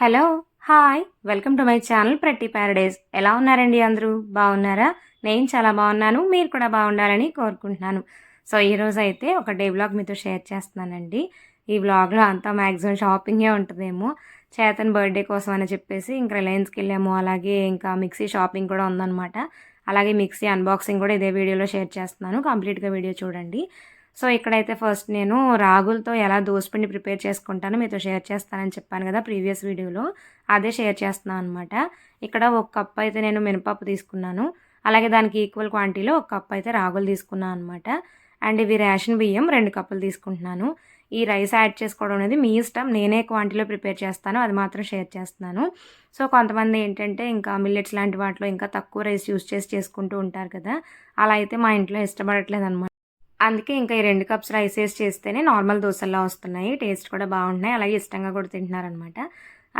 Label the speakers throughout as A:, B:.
A: Hello hi. Welcome to my channel Prathi paradise. ఎలా ఉన్నారండి అందరూ? బాగున్నారా? నేను చాలా బాగున్నాను. మీరు కూడా బాగుండాలని కోరుకుంటున్నాను. సో ఈరోజు అయితే ఒక డే బ్లాగ్ మీతో షేర్ చేస్తున్నానండి. ఈ బ్లాగ్లో అంతా మ్యాక్సిమం షాపింగే ఉంటుందేమో. చేతన్ బర్త్డే కోసం అని చెప్పేసి ఇంకా రిలయన్స్కి వెళ్ళాము. అలాగే ఇంకా మిక్సీ షాపింగ్ కూడా ఉందన్నమాట. అలాగే మిక్సీ అన్బాక్సింగ్ కూడా ఇదే వీడియోలో షేర్ చేస్తున్నాను. కంప్లీట్గా వీడియో చూడండి. సో ఇక్కడైతే ఫస్ట్ నేను రాగులతో ఎలా దోసపిండి ప్రిపేర్ చేసుకుంటానో మీతో షేర్ చేస్తానని చెప్పాను కదా ప్రీవియస్ వీడియోలో. అదే షేర్ చేస్తున్నాను అనమాట ఇక్కడ ఒక కప్ అయితే నేను మినపప్పు తీసుకున్నాను. అలాగే దానికి ఈక్వల్ క్వాంటిటీలో ఒక కప్ అయితే రాగులు తీసుకున్నాను అనమాట అండ్ ఇవి రేషన్ బియ్యం రెండు కప్పులు తీసుకుంటున్నాను. ఈ రైస్ యాడ్ చేసుకోవడం అనేది మీ ఇష్టం. నేనే క్వాంటిటీలో ప్రిపేర్ చేస్తాను అది మాత్రం షేర్ చేస్తున్నాను. సో కొంతమంది ఏంటంటే ఇంకా మిల్లెట్స్ లాంటి వాటిలో ఇంకా తక్కువ రైస్ యూస్ చేసి చేసుకుంటూ ఉంటారు కదా. అలా అయితే మా ఇంట్లో ఇష్టపడట్లేదు అనమాట అందుకే ఇంకా ఈ రెండు కప్స్ రైస్ వేసి చేస్తేనే నార్మల్ దోశల్లో వస్తున్నాయి. టేస్ట్ కూడా బాగుంటున్నాయి. అలాగే ఇష్టంగా కూడా తింటున్నారనమాట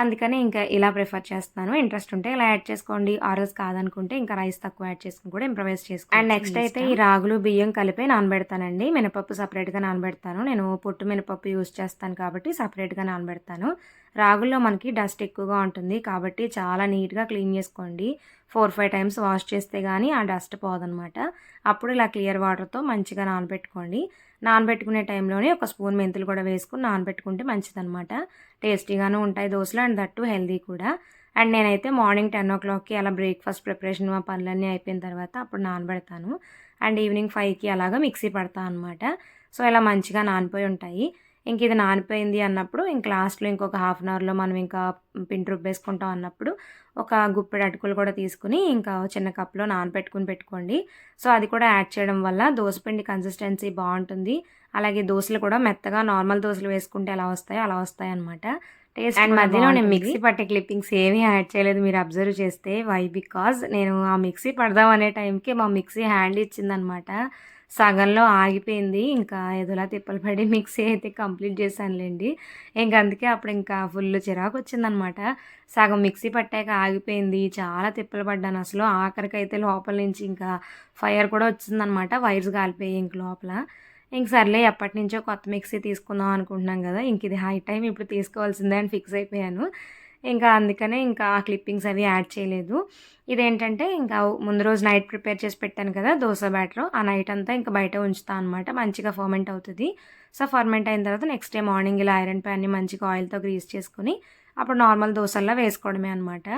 A: అందుకని ఇంకా ఇలా ప్రిఫర్ చేస్తున్నాను. ఇంట్రెస్ట్ ఉంటే ఇలా యాడ్ చేసుకోండి. ఆ రోజు కాదనుకుంటే ఇంకా రైస్ తక్కువ యాడ్ చేసుకుని కూడా ఇంప్రవైజ్ చేసుకోండి అండ్ నెక్స్ట్ అయితే ఈ రాగులు బియ్యం కలిపి నానబెడతానండి. మినపప్పు సపరేట్గా నానబెడతాను. నేను పొట్టు మినపప్పు యూస్ చేస్తాను కాబట్టి సపరేట్గా నానబెడతాను. రాగుల్లో మనకి డస్ట్ ఎక్కువగా ఉంటుంది కాబట్టి చాలా నీట్గా క్లీన్ చేసుకోండి. ఫోర్ ఫైవ్ టైమ్స్ వాష్ చేస్తే కానీ ఆ డస్ట్ పోదనమాట. అప్పుడు ఇలా క్లియర్ వాటర్తో మంచిగా నానబెట్టుకోండి. నానబెట్టుకునే టైంలోనే ఒక స్పూన్ మెంతులు కూడా వేసుకుని నానబెట్టుకుంటే మంచిదనమాట. టేస్టీగాను ఉంటాయి దోశలు అండ్ దట్టు హెల్దీ కూడా. అండ్ నేనైతే మార్నింగ్ టెన్ ఓ క్లాక్కి అలా బ్రేక్ఫాస్ట్ ప్రిపరేషన్ మా పనులన్నీ అయిపోయిన తర్వాత అప్పుడు నానబెడతాను. అండ్ ఈవినింగ్ ఫైవ్కి అలాగా మిక్సీ పడతాను అనమాట. సో ఇలా మంచిగా నానిపోయి ఉంటాయి. ఇంక ఇది నానిపోయింది అన్నప్పుడు ఇంక లాస్ట్లో ఇంకొక హాఫ్ అన్ అవర్లో మనం ఇంకా పిండి రుబ్బేసుకుంటాం అన్నప్పుడు ఒక గుప్పెడు అటుకులు కూడా తీసుకుని ఇంకా చిన్న కప్లో నానబెట్టుకుని పెట్టుకోండి. సో అది కూడా యాడ్ చేయడం వల్ల దోసపిండి కన్సిస్టెన్సీ బాగుంటుంది. అలాగే దోశలు కూడా మెత్తగా నార్మల్ దోశలు వేసుకుంటే ఎలా వస్తాయో అలా వస్తాయి అనమాట టేస్ట్ అండ్ మధ్యలో నేను మిక్సీ పట్టే క్లిప్పింగ్స్ ఏమీ యాడ్ చేయలేదు మీరు అబ్జర్వ్ చేస్తే. వై? బికాజ్ నేను ఆ మిక్సీ పడదాం అనే టైంకి మా మిక్సీ హ్యాండ్ ఇచ్చిందనమాట సగంలో ఆగిపోయింది. ఇంకా ఏదోలా తిప్పలు పడి మిక్సీ అయితే కంప్లీట్ చేశానులేండి. ఇంక అందుకే అప్పుడు ఇంకా ఫుల్ చిరాకు వచ్చిందనమాట. సగం మిక్సీ పట్టాక ఆగిపోయింది. చాలా తిప్పలు పడ్డాను. అసలు ఆఖరికి అయితే లోపల నుంచి ఇంకా ఫైర్ కూడా వచ్చిందనమాట. వైర్స్ కాలిపోయాయి ఇంక లోపల. ఇంక సర్లే ఎప్పటి నుంచో కొత్త మిక్సీ తీసుకుందాం అనుకుంటున్నాం కదా. ఇంక ఇది హై టైం ఇప్పుడు తీసుకోవాల్సిందే అని ఫిక్స్ అయిపోయాను. ఇంకా అందుకనే ఇంకా ఆ క్లిప్పింగ్స్ అవి యాడ్ చేయలేదు. ఇదేంటంటే ఇంకా ముందు రోజు నైట్ ప్రిపేర్ చేసి పెట్టాను కదా దోశ బ్యాటర్ ఆ నైట్ అంతా ఇంకా బయట ఉంచుతాను అనమాట మంచిగా ఫర్మెంట్ అవుతుంది. సో ఫర్మెంట్ అయిన తర్వాత నెక్స్ట్ డే మార్నింగ్ ఇలా ఐరన్ ప్యాన్ని మంచిగా ఆయిల్తో గ్రీస్ చేసుకుని అప్పుడు నార్మల్ దోశల్లో వేసుకోవడమే అనమాట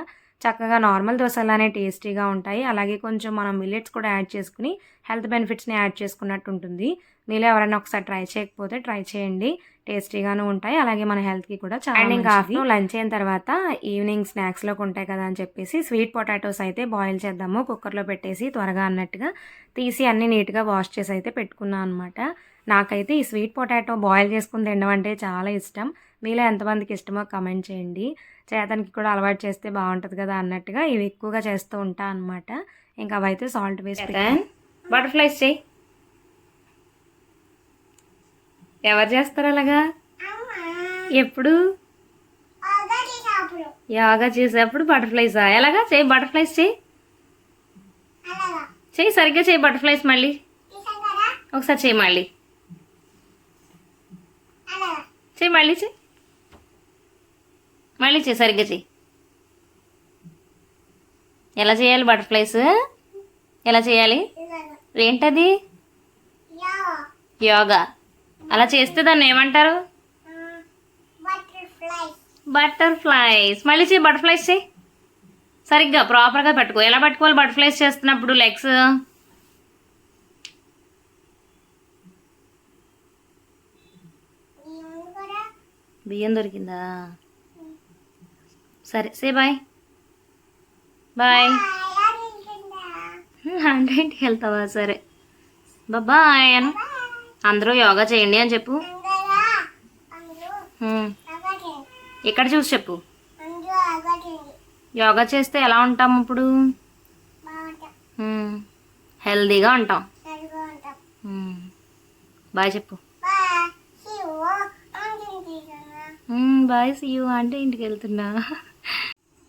A: చక్కగా నార్మల్ దోశలానే టేస్టీగా ఉంటాయి. అలాగే కొంచెం మనం మిల్లెట్స్ కూడా యాడ్ చేసుకుని హెల్త్ బెనిఫిట్స్ని యాడ్ చేసుకున్నట్టు ఉంటుంది. మీలో ఎవరైనా ఒకసారి ట్రై చేయకపోతే ట్రై చేయండి. టేస్టీగాను ఉంటాయి. అలాగే మన హెల్త్కి కూడా చాలా అండ్ ఇంకా ఆఫ్టర్నూన్ లంచ్ అయిన తర్వాత ఈవినింగ్ స్నాక్స్లోకి ఉంటాయి కదా అని చెప్పేసి స్వీట్ పొటాటోస్ అయితే బాయిల్ చేద్దాము. కుక్కర్లో పెట్టేసి త్వరగా అన్నట్టుగా తీసి అన్ని నీట్గా వాష్ చేసి అయితే పెట్టుకున్నాను అనమాట నాకైతే ఈ స్వీట్ పొటాటో బాయిల్ చేసుకుని తినడం అంటే చాలా ఇష్టం. మీలో ఎంతమందికి ఇష్టమో కమెంట్ చేయండి. చేతనికి కూడా అలవాటు చేస్తే బాగుంటుంది కదా అన్నట్టుగా ఇవి ఎక్కువగా చేస్తూ ఉంటా అనమాట ఇంకా అవైతే సాల్ట్ వేసి బటర్ఫ్లైస్ చేయి. ఎవరు చేస్తారు అలాగా? ఎప్పుడు? యోగా చేసేప్పుడు. బటర్ఫ్లైస్ ఎలాగా? చేయి బటర్ఫ్లైస్ చేయి. చేయి సరిగ్గా చేయి బటర్ఫ్లైస్ మళ్ళీ. ఒకసారి చేయి మళ్ళీ. చేయి మళ్ళీ చేయి. మళ్ళీ చేయి సరిగ్గా చేయి ఎలా చేయాలి బటర్ఫ్లైస్? ఎలా చేయాలి? ఏంటది? యోగా. అలా చేస్తే దాన్ని ఏమంటారు? బటర్ఫ్లైస్. మళ్ళీ చేయి బటర్ఫ్లైస్ చేయి సరిగ్గా ప్రాపర్గా పట్టుకో. ఎలా పట్టుకోవాలి బటర్ఫ్లైస్ చేస్తున్నప్పుడు లెగ్స్? బియ్యం దొరికిందా? సరే సే బాయ్ బాయ్ అంటే ఇంటికి వెళ్తావా? సరే. బాయ్ అను. అందరూ యోగా చేయండి అని చెప్పు. ఇక్కడ చూసి చెప్పు. యోగా చేస్తే ఎలా ఉంటాం ఇప్పుడు. హెల్దీగా ఉంటాం. హ్మ్. బాయ్ చెప్పు. హ్మ్, బాయ్ సియు అంటే ఇంటికి వెళ్తున్నా.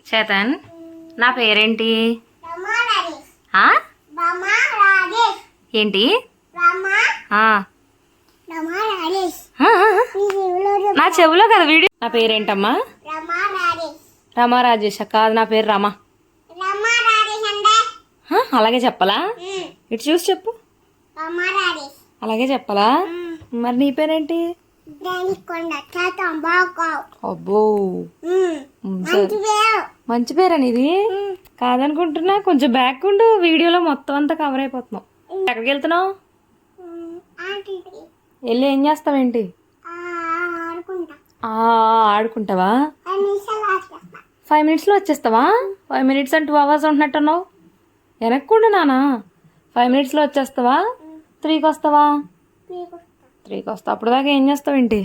A: చేతన్ నా పేరేంటి? ఆ? ఏంటి. నా చెవిలో కదా వీడియో నా పేరేంటమ్మా? రమా రాజేష కాదు నా పేరు రమ. అలాగే చెప్పాలా? ఇటు చూసి చెప్పు. అలాగే చెప్పాలా? మరి నీ పేరేంటి? అబ్బో.
B: మంచి పేరు.
A: పేరా నీది? కాదనుకుంటున్నా కొంచెం బ్యాక్ ఉండు వీడియోలో మొత్తం అంతా కవర్ అయిపోతున్నావు ఎక్కడికి వెళ్తున్నావు? వెళ్ళి ఏం చేస్తావేంటి ఆడుకుంటావా? ఫైవ్ మినిట్స్లో వచ్చేస్తావా? Five minutes and two hours ఉంటున్నట్టున్నావు వెనక్కుండా నానా ఫైవ్ మినిట్స్లో వచ్చేస్తావా? త్రీకి వస్తావా? త్రీకి వస్తావు అప్పుడు దాకా ఏం చేస్తావు ఏంటి?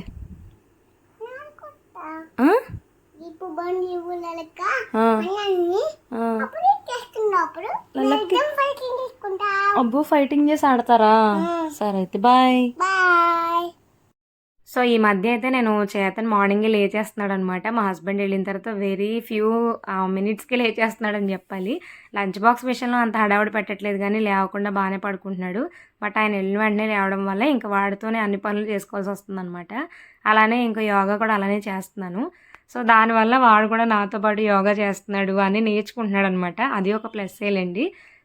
A: అబ్బో ఫైటింగ్ చేసి ఆడతారా? సరే అయితే బాయ్.
B: బాయ్.
A: సో ఈ మధ్య అయితే నేను చేతన్ మార్నింగే లేచేస్తున్నాడు అనమాట మా హస్బెండ్ వెళ్ళిన తర్వాత వెరీ ఫ్యూ మినిట్స్కి లేచేస్తున్నాడు అని చెప్పాలి. లంచ్ బాక్స్ విషయంలో అంత హడావుడి పెట్టట్లేదు కానీ లేవకుండా బాగానే పడుకుంటున్నాడు. బట్ ఆయన వెళ్ళిన వెంటనే లేవడం వల్ల ఇంకా వాడితోనే అన్ని పనులు చేసుకోవాల్సి వస్తుంది అనమాట అలానే ఇంకా యోగా కూడా అలానే చేస్తున్నాను. సో దానివల్ల వాడు కూడా నాతో పాటు యోగా చేస్తున్నాడు అని నేర్చుకుంటున్నాడు అనమాట అది ఒక ప్లస్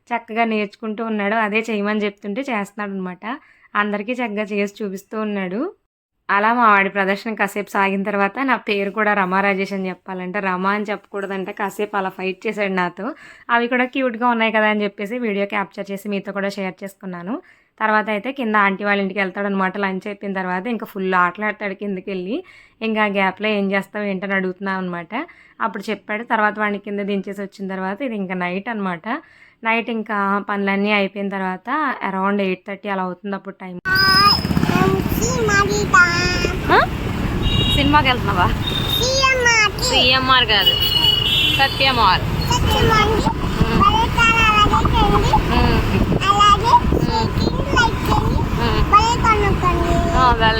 A: చక్కగా నేర్చుకుంటూ ఉన్నాడు. అదే చేయమని చెప్తుంటే చేస్తున్నాడు అనమాట అందరికీ చక్కగా చేసి చూపిస్తూ ఉన్నాడు. అలా మా వాడి ప్రదర్శన కాసేపు సాగిన తర్వాత నా పేరు కూడా రమా రాజేష్ అని చెప్పాలంటే రమా అని చెప్పకూడదంటే. కాసేపు అలా ఫైట్ చేశాడు నాతో. అవి కూడా క్యూట్గా ఉన్నాయి కదా అని చెప్పేసి వీడియో క్యాప్చర్ చేసి మీతో కూడా షేర్ చేసుకున్నాను. తర్వాత అయితే కింద ఆంటీ వాళ్ళ ఇంటికి వెళ్తాడు అనమాట లంచ్ అయిపోయిన తర్వాత ఇంకా ఫుల్ ఆటలాడతాడు కిందకి వెళ్ళి. ఇంకా గ్యాప్లో ఏం చేస్తావు ఏంటని అడుగుతున్నాను అనమాట అప్పుడు చెప్పాడు. తర్వాత వాడిని కింద దించేసి వచ్చిన తర్వాత ఇది ఇంకా నైట్ అనమాట నైట్ ఇంకా పనులన్నీ అయిపోయిన తర్వాత అరౌండ్ ఎయిట్ థర్టీ అలా అవుతుంది అప్పుడు టైం. సినిమాకి వెళ్తున్నావా? సిఎంఆర్ కాదు. సత్యమార్.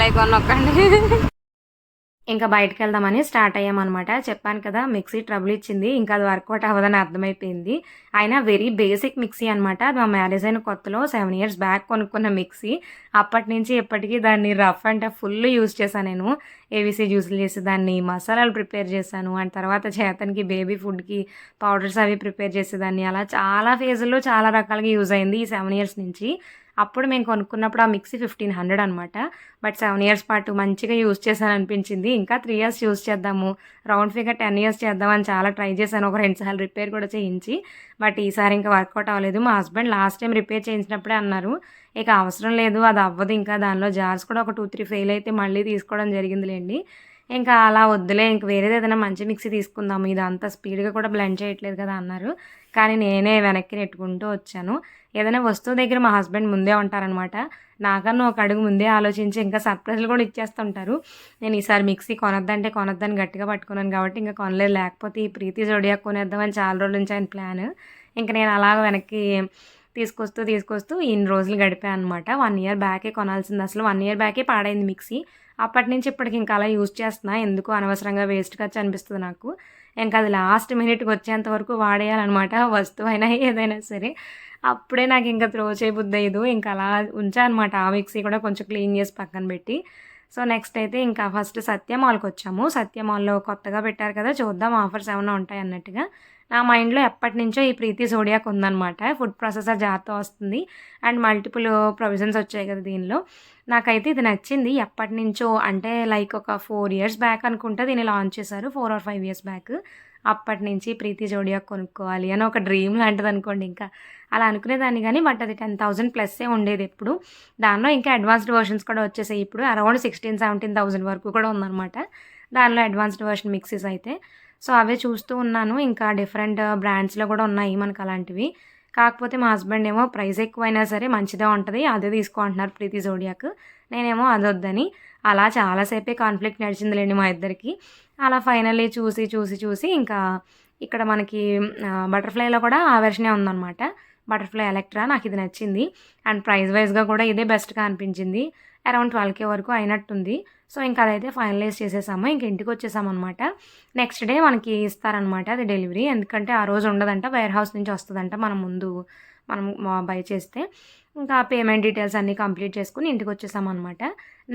A: లైక్ నొక్కండి ఇంకా బయటకు వెళ్దామని స్టార్ట్ అయ్యామన్నమాట. చెప్పాను కదా మిక్సీ ట్రబుల్ ఇచ్చింది. ఇంకా అది వర్కౌట్ అవ్వదని అర్థమైపోయింది. అయినా వెరీ బేసిక్ మిక్సీ అనమాట అది మా మ్యారేజ్ అయిన కొత్తలో సెవెన్ ఇయర్స్ బ్యాక్ కొనుక్కున్న మిక్సీ. అప్పటి నుంచి ఇప్పటికీ దాన్ని రఫ్ అంటే ఫుల్ యూజ్ చేశాను నేను. ఏవీసీ జ్యూసులు చేసి దాన్ని మసాలాలు ప్రిపేర్ చేశాను. అండ్ తర్వాత చేతనికి బేబీ ఫుడ్కి పౌడర్స్ అవి ప్రిపేర్ చేసేదాన్ని అలా చాలా ఫేజుల్లో చాలా రకాలుగా యూజ్ అయింది ఈ సెవెన్ ఇయర్స్ నుంచి. అప్పుడు మేము కొనుక్కున్నప్పుడు ఆ మిక్సీ ఫిఫ్టీన్ హండ్రెడ్ అనమాట బట్ సెవెన్ ఇయర్స్ పాటు మంచిగా యూజ్ చేశాను అనిపించింది ఇంకా త్రీ ఇయర్స్ యూజ్ చేద్దాము రౌండ్ ఫిగర్ టెన్ ఇయర్స్ చేద్దామని చాలా ట్రై చేశాను. ఒక రెండు సార్లు రిపేర్ కూడా చేయించి బట్ ఈసారి ఇంకా వర్కౌట్ అవ్వలేదు. మా హస్బెండ్ లాస్ట్ టైం రిపేర్ చేయించినప్పుడే అన్నారు ఇక అవసరం లేదు అది అవ్వదు ఇంకా దానిలో జార్స్ కూడా ఒక టూ త్రీ ఫెయిల్ అయితే మళ్ళీ తీసుకోవడం జరిగిందిలేండి. ఇంకా అలా వద్దులే ఇంక వేరేది ఏదైనా మంచి మిక్సీ తీసుకుందాము. ఇది అంత స్పీడ్గా కూడా బ్లెండ్ చేయట్లేదు కదా అన్నారు. కానీ నేనే వెనక్కి నెట్టుకుంటూ వచ్చాను. ఏదైనా వస్తువు దగ్గర మా హస్బెండ్ ముందే ఉంటారనమాట నాకన్నా ఒక అడుగు ముందే ఆలోచించి ఇంకా సర్ప్రైజ్లు కూడా ఇచ్చేస్తుంటారు. నేను ఈసారి మిక్సీ కొనొద్దంటే కొనొద్దని గట్టిగా పట్టుకున్నాను కాబట్టి ఇంకా కొనలేదు. లేకపోతే ఈ ప్రీతి జోడియా కొనేద్దామని చాలా రోజుల నుంచి ఆయన ప్లాన్. ఇంకా నేను అలాగ వెనక్కి తీసుకొస్తూ తీసుకొస్తూ ఇన్ని రోజులు గడిపాను అనమాట వన్ ఇయర్ బ్యాకే కొనాల్సింది. అసలు వన్ ఇయర్ బ్యాకే పాడైంది మిక్సీ. అప్పటి నుంచి ఇప్పటికి ఇంకా అలా యూజ్ చేస్తున్నా. ఎందుకు అనవసరంగా వేస్ట్ ఖర్చు అనిపిస్తుంది నాకు. ఇంకా అది లాస్ట్ మినిట్కి వచ్చేంత వరకు వాడేయాలన్నమాట. వస్తువు అయినా ఏదైనా సరే. అప్పుడే నాకు ఇంకా త్రో చేయబుద్ది అయ్యదు. ఇంకా అలా ఉంచానమాట ఆ మిక్సీ కూడా కొంచెం క్లీన్ చేసి పక్కన పెట్టి. సో నెక్స్ట్ అయితే ఇంకా ఫస్ట్ సత్య మాల్కి వచ్చాము. సత్య మాల్లో కొత్తగా పెట్టారు కదా. చూద్దాం ఆఫర్స్ ఏమైనా ఉంటాయి అన్నట్టుగా. నా మైండ్లో ఎప్పటి నుంచో ఈ ప్రీతి సోడియాకు ఉందన్నమాట. ఫుడ్ ప్రాసెసర్ జార్తో వస్తుంది. అండ్ మల్టిపుల్ ప్రొవిజన్స్ వచ్చాయి కదా దీనిలో. నాకైతే ఇది నచ్చింది. ఎప్పటి నుంచో అంటే లైక్ ఒక ఫోర్ ఇయర్స్ బ్యాక్ అనుకుంటే దీన్ని లాంచ్ చేశారు. Four or five years back అప్పటి నుంచి ప్రీతి జోడియా కొనుక్కోవాలి అని ఒక డ్రీమ్ లాంటిది అనుకోండి ఇంకా. అలా అనుకునేదాన్ని కానీ బట్ అది టెన్ థౌసండ్ ప్లస్సే ఉండేది ఎప్పుడు. దానిలో ఇంకా అడ్వాన్స్డ్ వర్షన్స్ కూడా వచ్చేసాయి. ఇప్పుడు అరౌండ్ సిక్స్టీన్ సెవెంటీన్ థౌసండ్ వరకు కూడా ఉందన్నమాట. దానిలో అడ్వాన్స్డ్ వర్షన్ మిక్సీస్ అయితే. సో అవే చూస్తూ ఉన్నాను. ఇంకా డిఫరెంట్ బ్రాండ్స్లో కూడా ఉన్నాయి మనకు అలాంటివి. కాకపోతే మా హస్బెండ్ ఏమో ప్రైస్ ఎక్కువైనా సరే మంచిదే ఉంటుంది అదే తీసుకో అంటున్నారు ప్రీతి జోడియాక్. నేనేమో అదొద్దని అలా చాలాసేపే కాన్ఫ్లిక్ట్ నడిచిందిలేండి మా ఇద్దరికి. అలా ఫైనల్లీ చూసి చూసి చూసి ఇంకా ఇక్కడ మనకి బటర్ఫ్లైలో కూడా ఆ వెర్షనే ఉందన్నమాట. బటర్ఫ్లై ఎలక్ట్రా నాకు ఇది నచ్చింది. అండ్ ప్రైస్ వైజ్గా కూడా ఇదే బెస్ట్గా అనిపించింది. అరౌండ్ ట్వెల్వ్ కే వరకు అయినట్టుంది. సో ఇంకా అదైతే ఫైనలైజ్ చేసేసాము. ఇంక ఇంటికి వచ్చేసామన్నమాట నెక్స్ట్ డే మనకి ఇస్తారనమాట అది డెలివరీ. ఎందుకంటే ఆ రోజు ఉండదంట వేర్ హౌస్ నుంచి వస్తుందంట మనం ముందు మనం బై చేస్తే. ఇంకా పేమెంట్ డీటెయిల్స్ అన్నీ కంప్లీట్ చేసుకుని ఇంటికి వచ్చేసామన్నమాట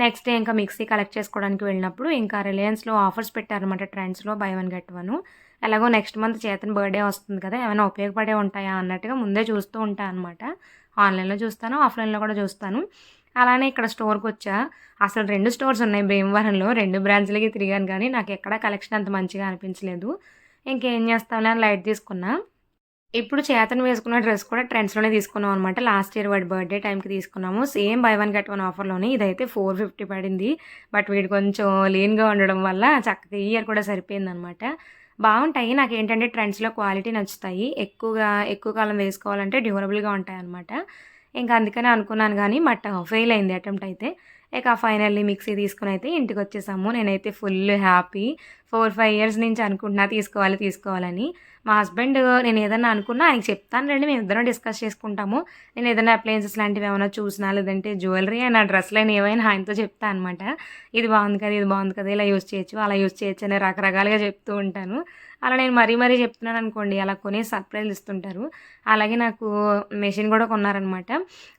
A: నెక్స్ట్ డే ఇంకా మిక్సీ కలెక్ట్ చేసుకోవడానికి వెళ్ళినప్పుడు ఇంకా రిలయన్స్లో ఆఫర్స్ పెట్టారనమాట ట్రెండ్స్లో బై వన్ గెట్ వన్ ఎలాగో నెక్స్ట్ మంత్ చేతన్ బర్త్డే వస్తుంది కదా ఏమైనా ఉపయోగపడే ఉంటాయా అన్నట్టుగా ముందే చూస్తూ ఉంటాను అనమాట ఆన్లైన్లో చూస్తాను ఆఫ్లైన్లో కూడా చూస్తాను. అలానే ఇక్కడ స్టోర్కి వచ్చా. అసలు రెండు స్టోర్స్ ఉన్నాయి. భీమవరంలో రెండు బ్రాంచ్లకి తిరిగాను కానీ నాకు ఎక్కడ కలెక్షన్ అంత మంచిగా అనిపించలేదు. ఇంకేం చేస్తాంలే అని లైట్ తీసుకున్నా. ఇప్పుడు చేతను వేసుకున్న డ్రెస్ కూడా ట్రెండ్స్లోనే తీసుకున్నాం అనమాట లాస్ట్ ఇయర్ వాడి బర్త్డే టైంకి తీసుకున్నాము. Same buy one get one ఆఫర్లోనే. ఇదైతే ఫోర్ ఫిఫ్టీ పడింది. బట్ వీడు కొంచెం లీన్గా ఉండడం వల్ల చక్కగా ఈ ఇయర్ కూడా సరిపోయింది అనమాట బాగుంటాయి. నాకు ఏంటంటే ట్రెండ్స్లో క్వాలిటీ నచ్చుతాయి. ఎక్కువగా ఎక్కువ కాలం వేసుకోవాలంటే డ్యూరబుల్గా ఉంటాయి అనమాట ఇంకా అందుకనే అనుకున్నాను కానీ బట్ ఫెయిల్ అయింది అటెంప్ట్ అయితే. ఇక ఫైనల్లీ మిక్సీ తీసుకుని అయితే ఇంటికి వచ్చేసాము నేనైతే full happy four five years నుంచి అనుకుంటున్నా తీసుకోవాలి తీసుకోవాలని. మా హస్బెండ్ నేను ఏదైనా అనుకున్నా ఆయనకి చెప్తాను రండి మేము ఇద్దరం డిస్కస్ చేసుకుంటాము. నేను ఏదైనా అప్లయన్సెస్ లాంటివి ఏమైనా చూసినా లేదంటే జ్యువెలరీ అయినా డ్రెస్లు అయినా ఏవైనా ఆయనతో చెప్తాను అనమాట ఇది బాగుంది కదా ఇది బాగుంది కదా ఇలా యూస్ చేయొచ్చు అలా యూస్ చేయొచ్చు అని రకరకాలుగా చెప్తూ ఉంటాను. అలా నేను మరీ మరీ చెప్తున్నాను అనుకోండి అలా కొనే సర్ప్రైజ్ ఇస్తుంటారు. అలాగే నాకు మెషిన్ కూడా కొన్నారనమాట.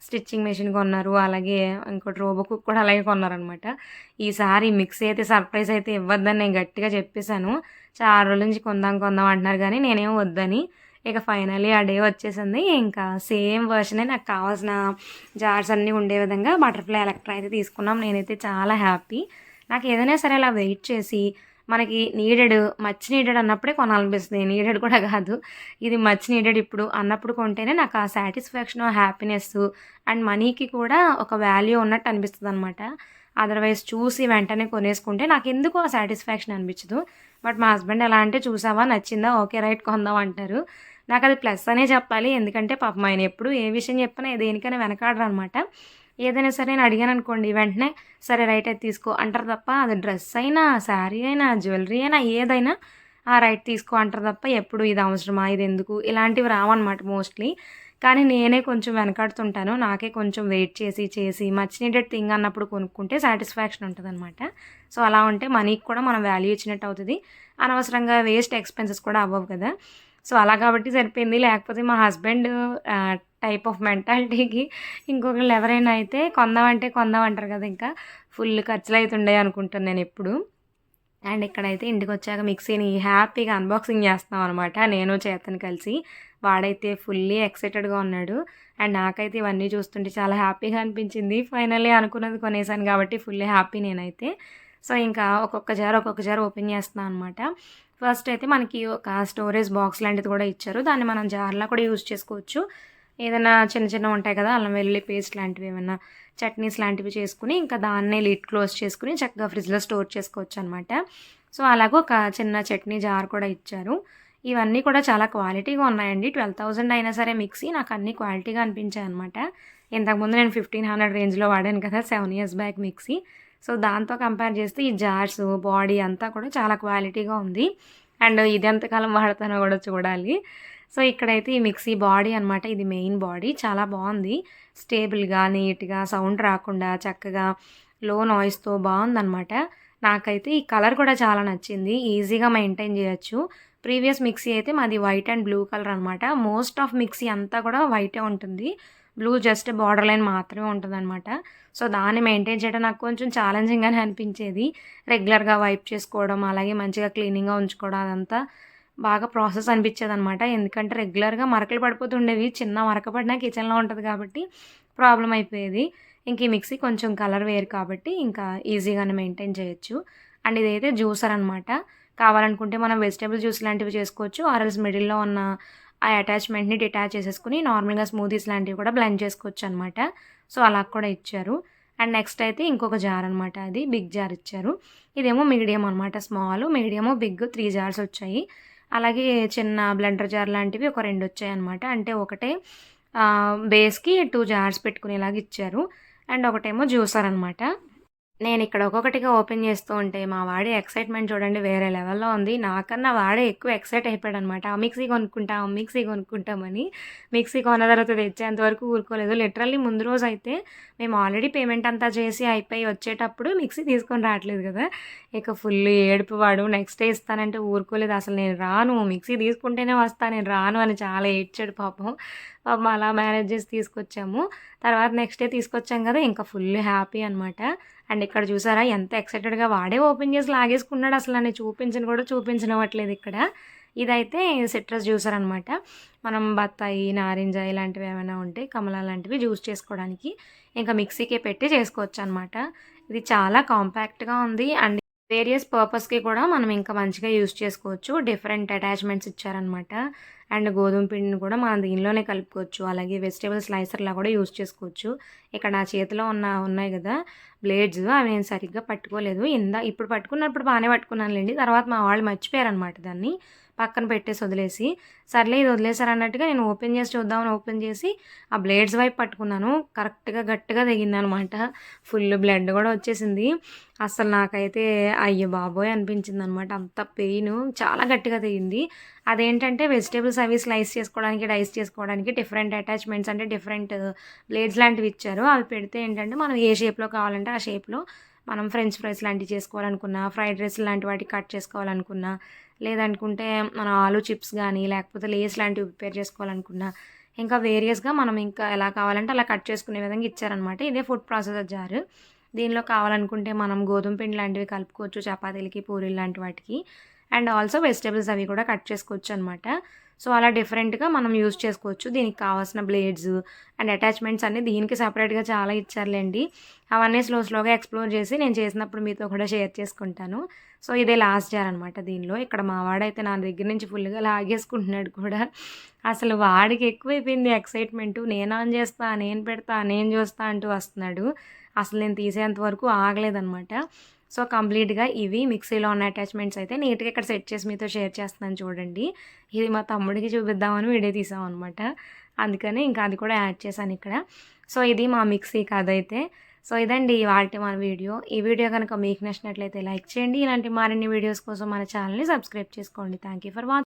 A: స్టిచ్చింగ్ మెషిన్ కొన్నారు అలాగే ఇంకోటి రోబో కుక్ కూడా అలాగే కొన్నారనమాట. ఈసారి మిక్సీ అయితే సర్ప్రైజ్ అయితే ఇవ్వద్దని నేను గట్టిగా చెప్పేశాను. చాలా రోజుల నుంచి కొందాం కొందాం అంటున్నారు కానీ నేనేం వద్దని. ఇక ఫైనలీ ఆ డే వచ్చేసింది. ఇంకా సేమ్ వర్షనే నాకు కావాల్సిన జార్స్ అన్నీ ఉండే విధంగా బటర్ఫ్లై ఎలక్ట్రా అయితే తీసుకున్నాం. నేనైతే చాలా హ్యాపీ. నాకు ఏదైనా సరే అలా వెయిట్ చేసి మనకి నీడెడ్ మచ్ నీడెడ్ అన్నప్పుడే కొనాలనిపిస్తుంది. నీడెడ్ కూడా కాదు. ఇది మచ్ నీడెడ్ ఇప్పుడు అన్నప్పుడు కొంటేనే నాకు ఆ సాటిస్ఫాక్షన్ హ్యాపీనెస్ అండ్ మనీకి కూడా ఒక వాల్యూ ఉన్నట్టు అనిపిస్తుంది అనమాట అదర్వైజ్ చూసి వెంటనే కొనేసుకుంటే నాకు ఎందుకు ఆ సాటిస్ఫాక్షన్ అనిపించదు? బట్ మా హస్బెండ్ ఎలా అంటే చూసావా? నచ్చిందా? ఓకే రైట్ కొందాం అంటారు. నాకు అది ప్లస్ అనే చెప్పాలి. ఎందుకంటే పాపం ఆయన ఎప్పుడు ఏ విషయం చెప్పినా దేనికైనా వెనకాడరు అనమాట ఏదైనా సరే నేను అడిగాను అనుకోండి వెంటనే సరే రైట్ అయితే తీసుకో అంటారు తప్ప అది డ్రెస్ అయినా శారీ అయినా జ్యువెలరీ అయినా ఏదైనా ఆ రైట్ తీసుకో అంటారు తప్ప ఎప్పుడు ఇది అవసరమా ఇది ఎందుకు? ఇలాంటివి రావన్నమాట మోస్ట్లీ. కానీ నేనే కొంచెం వెనకాడుతుంటాను నాకే కొంచెం వెయిట్ చేసి చేసి మచ్ నీడెడ్ థింగ్ అన్నప్పుడు కొనుక్కుంటే సాటిస్ఫాక్షన్ ఉంటుంది అనమాట సో అలా ఉంటే మనీకి కూడా మనం వాల్యూ ఇచ్చినట్టు అవుతుంది. అనవసరంగా వేస్ట్ ఎక్స్పెన్సెస్ కూడా అవ్వవు కదా. సో అలా కాబట్టి సరిపోయింది. లేకపోతే మా హస్బెండ్ టైప్ ఆఫ్ మెంటాలిటీకి ఇంకొకళ్ళు ఎవరైనా అయితే కొందామంటే కొందాం అంటారు కదా ఇంకా. ఫుల్ ఖర్చులు అవుతుండే అనుకుంటాను నేను ఎప్పుడు. అండ్ ఇక్కడైతే ఇంటికి వచ్చాక మిక్సీని హ్యాపీగా అన్బాక్సింగ్ చేస్తాం అనమాట నేను చేతను కలిసి. వాడైతే ఫుల్లీ ఎక్సైటెడ్గా ఉన్నాడు. అండ్ నాకైతే ఇవన్నీ చూస్తుంటే చాలా హ్యాపీగా అనిపించింది. ఫైనల్లీ అనుకున్నది కొనేసాను కాబట్టి ఫుల్లీ హ్యాపీ నేనైతే. సో ఇంకా ఒక్కొక్క జార్ ఒక్కొక్క జార్ ఓపెన్ చేస్తున్నాను అనమాట ఫస్ట్ అయితే మనకి ఒక స్టోరేజ్ బాక్స్ లాంటిది కూడా ఇచ్చారు. దాన్ని మనం జార్లా కూడా యూజ్ చేసుకోవచ్చు. ఏదైనా చిన్న చిన్న ఉంటాయి కదా అల్లం వెల్లుల్లి పేస్ట్ లాంటివి ఏమైనా చట్నీస్ లాంటివి చేసుకుని ఇంకా దాన్నే లిడ్ క్లోజ్ చేసుకుని చక్కగా ఫ్రిడ్జ్లో స్టోర్ చేసుకోవచ్చు అనమాట సో అలాగే ఒక చిన్న చట్నీ జార్ కూడా ఇచ్చారు. ఇవన్నీ కూడా చాలా క్వాలిటీగా ఉన్నాయండి. ట్వెల్వ్ థౌజండ్ అయినా సరే మిక్సీ నాకు అన్ని క్వాలిటీగా అనిపించాయి అనమాట ఇంతకుముందు నేను ఫిఫ్టీన్ హండ్రెడ్ రేంజ్లో వాడాను కదా seven years back mixie. So దాంతో కంపేర్ చేస్తే ఈ జార్స్ బాడీ అంతా కూడా చాలా క్వాలిటీగా ఉంది. అండ్ ఇది ఎంతకాలం వాడతానో కూడా చూడాలి. సో ఇక్కడైతే ఈ మిక్సీ బాడీ అనమాట ఇది మెయిన్ బాడీ. చాలా బాగుంది. స్టేబుల్గా నీట్గా సౌండ్ రాకుండా చక్కగా లో నాయిస్తో బాగుందనమాట నాకైతే ఈ కలర్ కూడా చాలా నచ్చింది. ఈజీగా మెయింటైన్ చేయొచ్చు. ప్రీవియస్ మిక్సీ అయితే మాది వైట్ అండ్ బ్లూ కలర్ అనమాట మోస్ట్ ఆఫ్ మిక్సీ అంతా కూడా వైటే ఉంటుంది. బ్లూ జస్ట్ బార్డర్ లైన్ మాత్రమే ఉంటుందన్నమాట. సో దాన్ని మెయింటైన్ చేయడం నాకు కొంచెం ఛాలెంజింగ్గానే అనిపించేది. రెగ్యులర్గా వైప్ చేసుకోవడం అలాగే మంచిగా క్లీనింగ్గా ఉంచుకోవడం అదంతా. బాగా ప్రాసెస్ అనిపించేది అనమాట ఎందుకంటే రెగ్యులర్గా మరకలు పడిపోతుండేవి. చిన్న మరక పడినా కిచెన్లో ఉంటుంది కాబట్టి ప్రాబ్లం అయిపోయేది. ఇంక ఈ మిక్సీ కొంచెం కలర్ వేరు కాబట్టి ఇంకా ఈజీగానే మెయింటైన్ చేయొచ్చు. అండ్ ఇదైతే జ్యూసర్ అనమాట కావాలనుకుంటే మనం వెజిటేబుల్ జ్యూస్ లాంటివి చేసుకోవచ్చు. ఆర్ఎల్స్ మిడిల్లో ఉన్న ఆ అటాచ్మెంట్ని డిటాచ్ చేసేసుకుని నార్మల్గా స్మూదీస్ లాంటివి కూడా బ్లెండ్ చేసుకోవచ్చు అనమాట సో అలా కూడా ఇచ్చారు. అండ్ నెక్స్ట్ అయితే ఇంకొక జార్ అనమాట అది. బిగ్ జార్ ఇచ్చారు. ఇదేమో మీడియం అనమాట small medium big three jars వచ్చాయి. అలాగే చిన్న బ్లెండర్ జార్ లాంటివి ఒక రెండు వచ్చాయి అనమాట అంటే ఒకటే బేస్కి టూ జార్స్ పెట్టుకునేలాగా ఇచ్చారు. అండ్ ఒకటేమో జ్యూసర్ అనమాట నేను ఇక్కడ ఒక్కొక్కటిగా ఓపెన్ చేస్తూ ఉంటే మా వాడే ఎక్సైట్మెంట్ చూడండి వేరే లెవెల్లో ఉంది. నాకన్నా వాడే ఎక్కువ ఎక్సైట్ అయిపోయాడు అనమాట ఆ మిక్సీ కొనుక్కుంటాం మిక్సీ కొనుక్కుంటామని మిక్సీ కొన్న తర్వాత తెచ్చేంత వరకు ఊరుకోలేదు. లిటరల్లీ ముందు రోజు అయితే మేము ఆల్రెడీ పేమెంట్ అంతా చేసి అయిపోయి వచ్చేటప్పుడు మిక్సీ తీసుకొని రావట్లేదు కదా. ఇక ఫుల్ ఏడుపు వాడు నెక్స్ట్ డే ఇస్తానంటే ఊరుకోలేదు. అసలు నేను రాను. మిక్సీ తీసుకుంటేనే వస్తాను నేను రాను అని చాలా ఏడ్చాడు పాపం. పాపం అలా మేనేజ్ చేసి తీసుకొచ్చాము. తర్వాత నెక్స్ట్ డే తీసుకొచ్చాం కదా. ఇంకా ఫుల్ హ్యాపీ అనమాట అండ్ ఇక్కడ చూసారా? ఎంత ఎక్సైటెడ్గా వాడే ఓపెన్ చేసి లాగేసుకున్నాడు. అసలు నేను చూపించిన కూడా చూపించనివ్వట్లేదు ఇక్కడ. ఇదైతే సిట్రస్ జ్యూసర్ అనమాట మనం బత్తాయి నారింజ ఇలాంటివి ఏమైనా ఉంటే కమలా లాంటివి జ్యూస్ చేసుకోవడానికి. ఇంకా మిక్సీకే పెట్టి చేసుకోవచ్చు అనమాట ఇది చాలా కాంపాక్ట్గా ఉంది. అండ్ వేరియస్ పర్పస్కి కూడా మనం ఇంకా మంచిగా యూస్ చేసుకోవచ్చు. డిఫరెంట్ అటాచ్మెంట్స్ ఇచ్చారనమాట అండ్ గోధుమ పిండిని కూడా మనం దీనిలోనే కలుపుకోవచ్చు. అలాగే వెజిటేబుల్ స్లైసర్లా కూడా యూస్ చేసుకోవచ్చు. ఇక్కడ నా చేతిలో ఉన్న ఉన్నాయి కదా బ్లేడ్స్ అవి నేను సరిగ్గా పట్టుకోలేదు. ఇందా ఇప్పుడు పట్టుకున్నప్పుడు బాగానే పట్టుకున్నానులేండి. తర్వాత మా వాళ్ళు మర్చిపోయారనమాట దాన్ని. పక్కన పెట్టేసి వదిలేసి సర్లే ఇది వదిలేసారు అన్నట్టుగా నేను ఓపెన్ చేసి చూద్దామని ఓపెన్ చేసి ఆ బ్లేడ్స్ వైపు పట్టుకున్నాను. కరెక్ట్గా గట్టిగా తెగింది అనమాట ఫుల్ బ్లడ్ కూడా వచ్చేసింది. అసలు నాకైతే అయ్యో బాబోయ్ అనిపించింది అనమాట అంత పెయిన్ చాలా గట్టిగా తెగింది. అదేంటంటే వెజిటేబుల్స్ అవి స్లైస్ చేసుకోవడానికి డైస్ చేసుకోవడానికి డిఫరెంట్ అటాచ్మెంట్స్ అంటే డిఫరెంట్ బ్లేడ్స్ లాంటివి ఇచ్చారు. అవి పెడితే ఏంటంటే మనం ఏ షేప్లో కావాలంటే ఆ షేప్లో మనం ఫ్రెంచ్ ఫ్రైస్ లాంటివి చేసుకోవాలనుకున్నా ఫ్రైడ్ రైస్ లాంటి వాటికి కట్ చేసుకోవాలనుకున్నా లేదనుకుంటే మనం ఆలు చిప్స్ కానీ లేకపోతే లేస్ లాంటివి ప్రిపేర్ చేసుకోవాలనుకున్నా ఇంకా వేరియస్గా మనం ఇంకా ఎలా కావాలంటే అలా కట్ చేసుకునే విధంగా ఇచ్చారనమాట. ఇదే ఫుడ్ ప్రాసెసర్ జారు. దీనిలో కావాలనుకుంటే మనం గోధుమ పిండి లాంటివి కలుపుకోవచ్చు చపాతీలకి పూరీలు లాంటి వాటికి. అండ్ ఆల్సో వెజిటేబుల్స్ అవి కూడా కట్ చేసుకోవచ్చు అనమాట సో అలా డిఫరెంట్గా మనం యూజ్ చేసుకోవచ్చు. దీనికి కావాల్సిన బ్లేడ్స్ అండ్ అటాచ్మెంట్స్ అన్నీ దీనికి సపరేట్గా చాలా ఇచ్చారులేండి. అవన్నీ స్లో స్లోగా ఎక్స్ప్లోర్ చేసి నేను చేసినప్పుడు మీతో కూడా షేర్ చేసుకుంటాను. సో ఇదే లాస్ట్ జార్ అనమాట దీనిలో. ఇక్కడ మా వాడైతే నా దగ్గర నుంచి ఫుల్గా లాగేసుకుంటున్నాడు కూడా. అసలు వాడికి ఎక్కువైపోయింది ఎక్సైట్మెంట్. నేను ఆన్ చేస్తా నేను పెడతా నేను చూస్తా అంటూ వస్తున్నాడు. అసలు నేను తీసేంత వరకు ఆగలేదనమాట సో కంప్లీట్గా ఇవి మిక్సీలో ఉన్న అటాచ్మెంట్స్ అయితే నీట్గా ఇక్కడ సెట్ చేసి మీతో షేర్ చేస్తున్నాను చూడండి. ఇది మా తమ్ముడికి చూపిద్దామని వీడియో తీసాం అనమాట అందుకని ఇంకా అది కూడా యాడ్ చేశాను ఇక్కడ. సో ఇది మా మిక్సీ కథ అయితే. సో ఇదండి వాటి మన వీడియో. ఈ వీడియో కనుక మీకు నచ్చినట్లయితే లైక్ చేయండి. ఇలాంటి మరిన్ని వీడియోస్ కోసం మన ఛానల్ని సబ్స్క్రైబ్ చేసుకోండి. Thank you for watching